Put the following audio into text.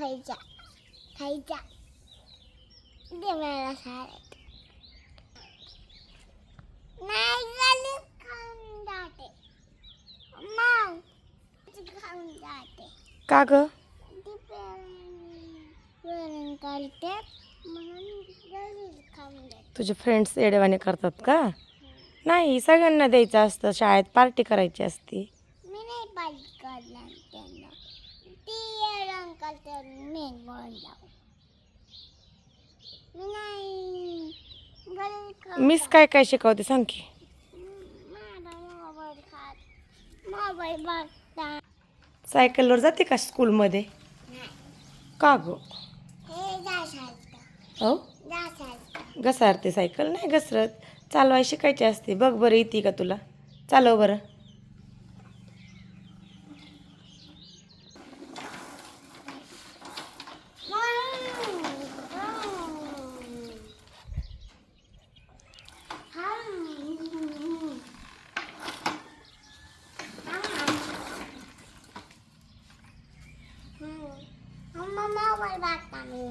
खायचा खायचा दे मला शाळेत नाही झाली खाऊन जाते मग खाऊन जाते का ग ती वरण काढते म्हणून घरीच खाऊन जाते तुझे फ्रेंड्स येडेवाने करतात का? नाही सगळ्यांना द्यायचं असतं. शाळेत पार्टी करायची असते. मी नाही पाहिजे काढणार त्यांना. ती रंग काढते मी म्हणून जाऊ मी नाही घरी खाऊ मिस काय काय शिकवते सांग की. सायकलवर जाते का स्कूलमध्ये? का गो? हे घसारते सायकल? नाही घसरत. चालवाय शिकायची असते. बघ बरं येते का तुला? चालव बरं. मम्मा वर वाटता मी